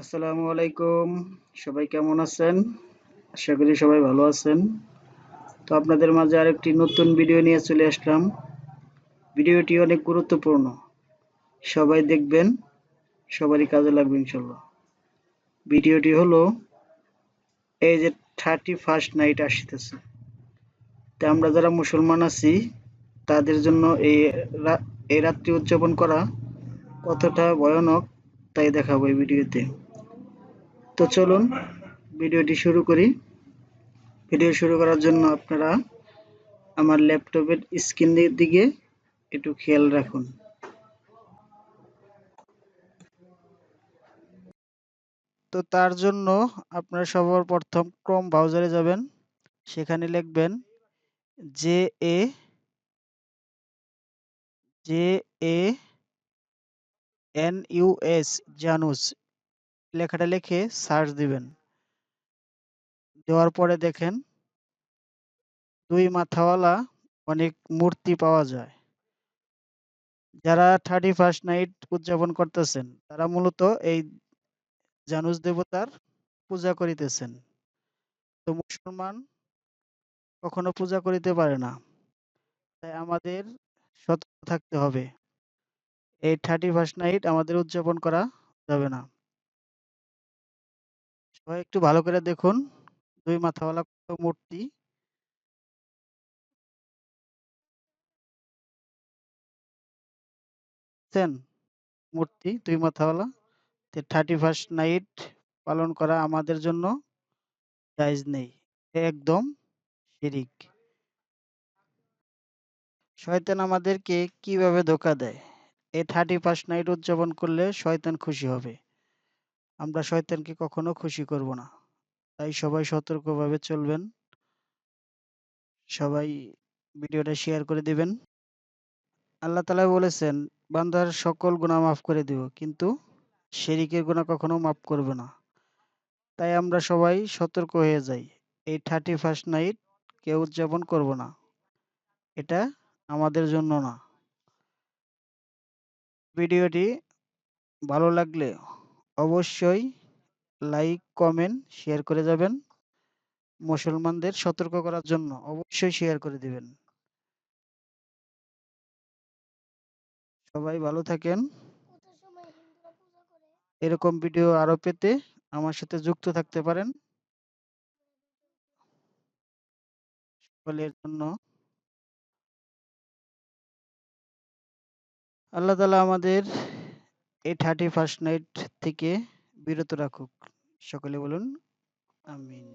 আসসালামু আলাইকুম। সবাই কেমন আছেন? আশা করি সবাই ভালো আছেন। তো আপনাদের মাঝে আরেকটি নতুন ভিডিও নিয়ে চলে আসলাম। ভিডিওটি অনেক গুরুত্বপূর্ণ। সবাই দেখবেন, সবারই কাজে লাগবে ইনশাল্লাহ। ভিডিওটি হলো, এই যে থার্টি ফার্স্ট নাইট আসতেছে। তা আমরা যারা মুসলমান আছি, তাদের জন্য এই এই রাত্রি উদযাপন করা কতটা ভয়ানক, তাই দেখাবো এই ভিডিওতে তো চলুন ভিডিওটি শুরু করি। ভিডিও শুরু করার জন্য আপনারা আমার ল্যাপটপের স্ক্রিনের দিকে একটু খেয়াল রাখুন। তো তার জন্য আপনারা সবার প্রথম ক্রোম ব্রাউজারে যাবেন। সেখানে লিখবেন J A J A N US Janus লেখাটা লিখে সার্চ দিবেন। দেওয়ার পরে দেখেন দুই মাথাওয়ালা অনেক মূর্তি পাওয়া যায়। যারা থার্টি ফার্স্ট নাইট উদযাপন করতেছেন, তারা মূলত এই জানুস দেবতার পূজা করিতেছেন। তো মুসলমান কখনো পূজা করিতে পারে না, তাই আমাদের সতর্ক থাকতে হবে। এই থার্টি ফার্স্ট নাইট আমাদের উদযাপন করা যাবে না। সবাই একটু ভালো করে দেখুন। দুই মাথাওয়ালা মূর্তি। মূর্তি, দুই মাথাওয়ালা। থার্টি ফার্স্ট নাইট পালন করা আমাদের জন্য জায়জ নেই। একদম শিরিক। শয়তান আমাদেরকে কীভাবে ধোকা দেয়? এই থার্টি ফার্স্ট নাইট উদযাপন করলে শয়তান খুশি হবে। আমরা শয়তানকে কখনো খুশি করব না। তাই সবাই সতর্কভাবে চলবেন। সবাই ভিডিওটা শেয়ার করে দিবেন। আল্লাহ তালা বলেছেন, বান্দার সকল গুণা মাফ করে দিব, কিন্তু শেরিকের গুণা কখনো মাফ করবে না। তাই আমরা সবাই সতর্ক হয়ে যাই। এই থার্টি ফার্স্ট নাইট কেউ উদযাপন করব না। এটা আমাদের জন্য না। ভিডিওটি ভালো লাগলে অবশ্যই লাইক কমেন্ট শেয়ার করে যাবেন। মুসলমানদের সতর্ক করার জন্য অবশ্যই শেয়ার করে দিবেন। সবাই ভালো থাকেন। এরকম ভিডিও আরও পেতে আমার সাথে যুক্ত থাকতে পারেন। সকলের জন্য। আল্লাহ তালা আমাদের এই থার্টি ফার্স্ট নাইট থেকে বিরত রাখুক। সকলে বলুন আমিন।